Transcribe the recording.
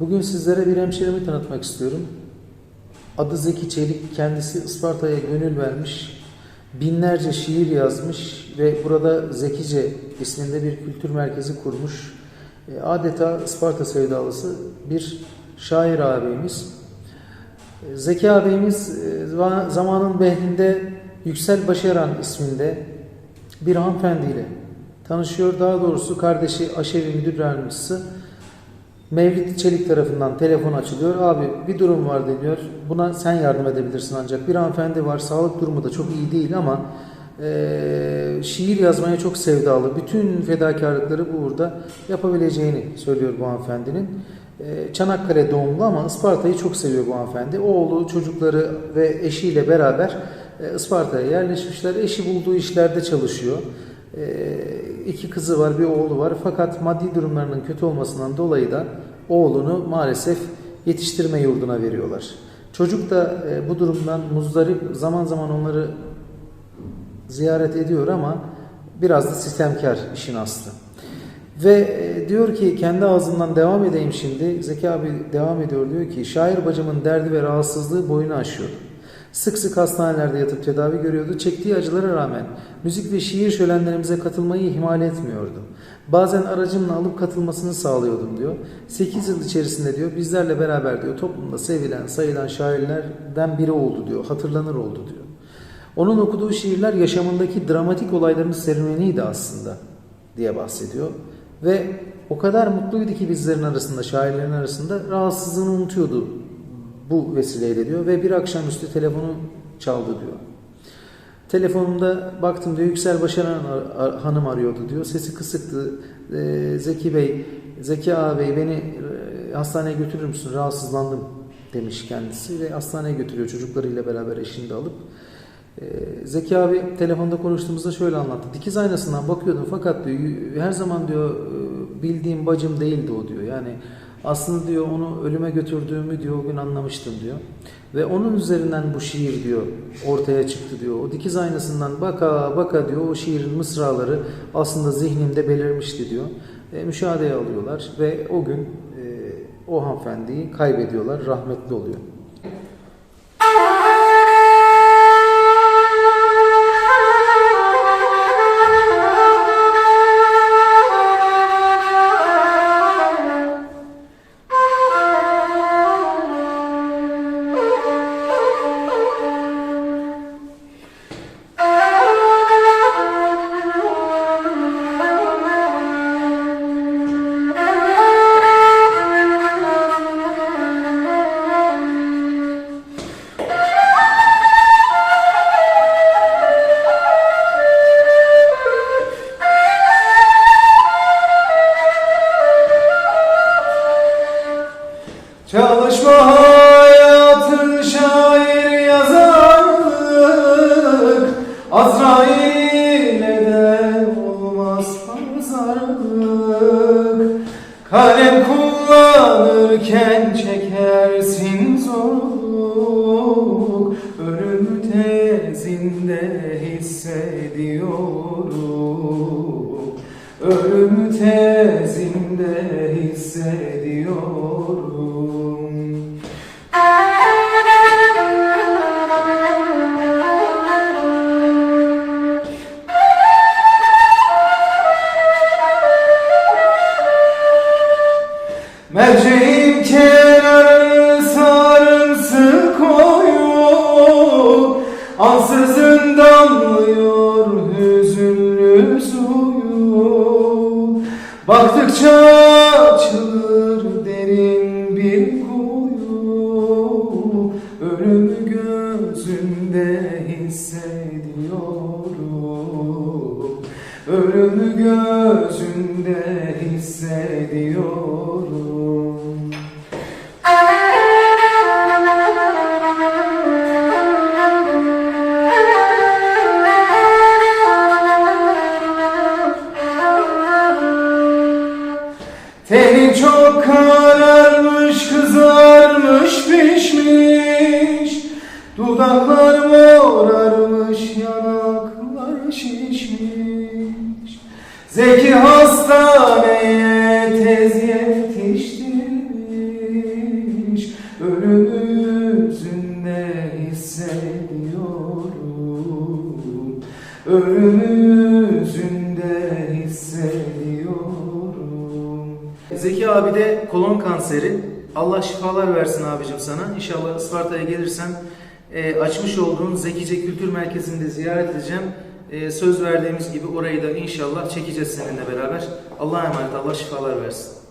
Bugün sizlere bir hemşerimi tanıtmak istiyorum. Adı Zeki Çelik, kendisi Isparta'ya gönül vermiş, binlerce şiir yazmış ve burada Zekice isminde bir kültür merkezi kurmuş. E, Adeta Isparta sevdalısı bir şair ağabeyimiz. E, Zeki ağabeyimiz e, za- zamanın behrinde Yüksel Başaran isminde bir hanımefendiyle tanışıyor. Daha doğrusu kardeşi Aşevi Müdür Yardımcısı Mevlid Çelik tarafından telefon açılıyor. Abi bir durum var deniyor. Buna sen yardım edebilirsin ancak. Bir hanımefendi var. Sağlık durumu da çok iyi değil ama eee, şiir yazmaya çok sevdalı. Bütün fedakarlıkları bu uğurda yapabileceğini söylüyor bu hanımefendinin. Eee, Çanakkale doğumlu ama Isparta'yı çok seviyor bu hanımefendi. Oğlu, çocukları ve eşiyle beraber e, Isparta'ya yerleşmişler. Eşi bulduğu işlerde çalışıyor. Ee, iki kızı var, bir oğlu var. Fakat maddi durumlarının kötü olmasından dolayı da oğlunu maalesef yetiştirme yurduna veriyorlar. Çocuk da e, bu durumdan muzdarip zaman zaman onları ziyaret ediyor ama biraz da sistemkar işin aslı. Ve e, diyor ki kendi ağzından devam edeyim şimdi. Zeki abi devam ediyor diyor ki şair bacımın derdi ve rahatsızlığı boyunu aşıyor. Sık sık hastanelerde yatıp tedavi görüyordu. Çektiği acılara rağmen müzik ve şiir şölenlerimize katılmayı ihmal etmiyordu. Bazen aracımla alıp katılmasını sağlıyordum diyor. 8 yıl içerisinde diyor bizlerle beraber diyor toplumda sevilen, sayılan şairlerden biri oldu diyor. Hatırlanır oldu diyor. Onun okuduğu şiirler yaşamındaki dramatik olayların serüveniydi aslında diye bahsediyor. Ve o kadar mutluydu ki bizlerin arasında, şairlerin arasında rahatsızlığını unutuyordu bu vesileyle diyor. Ve bir akşamüstü telefonu çaldı diyor. Telefonumda baktım diyor Yüksel Başaran ar- ar- hanım arıyordu diyor. Sesi kısıktı. Ee, Zeki Bey, Zeki ağabey beni e, hastaneye götürür müsün? Rahatsızlandım demiş kendisi ve hastaneye götürüyor çocuklarıyla beraber eşini de alıp. Ee, Zeki abi telefonda konuştuğumuzda şöyle anlattı. Dikiz aynasından bakıyordum fakat diyor her zaman diyor bildiğim bacım değildi o diyor. Yani aslında diyor onu ölüme götürdüğümü diyor o gün anlamıştım diyor. Ve onun üzerinden bu şiir diyor ortaya çıktı diyor. O dikiz aynasından baka baka diyor o şiirin mısraları aslında zihnimde belirmişti diyor. E, müşahedeye alıyorlar ve o gün e, o hanımefendiyi kaybediyorlar, rahmetli oluyor. Çalışma hayatın şair yazarlık. Azrail'e de olmaz pazarlık. Kalem kullanırken çekersin zorluk. Ölümü tezinde hissediyorum. Ölümü tezinde hissediyorum Merceğin kenarı sarımsı koyu Ansızın damlıyor hüzünlü suyu. Baktıkça açılır derin bir kuyu Ölümü gözümde hissediyorum. Ölümü gözümde hissediyorum Dudaklar morarmış, yanaklar şişmiş Zeki hastaneye tez yetiştirmiş Ölümümüzünde hissediyorum Ölümümüzünde hissediyorum Zeki abi de kolon kanseri. Allah şifalar versin abicim sana. İnşallah Isparta'ya gelirsen e, açmış olduğun Zekice Kültür Merkezi'nde ziyaret edeceğim. E, söz verdiğimiz gibi orayı da inşallah çekeceğiz seninle beraber. Allah'a emanet Allah şifalar versin.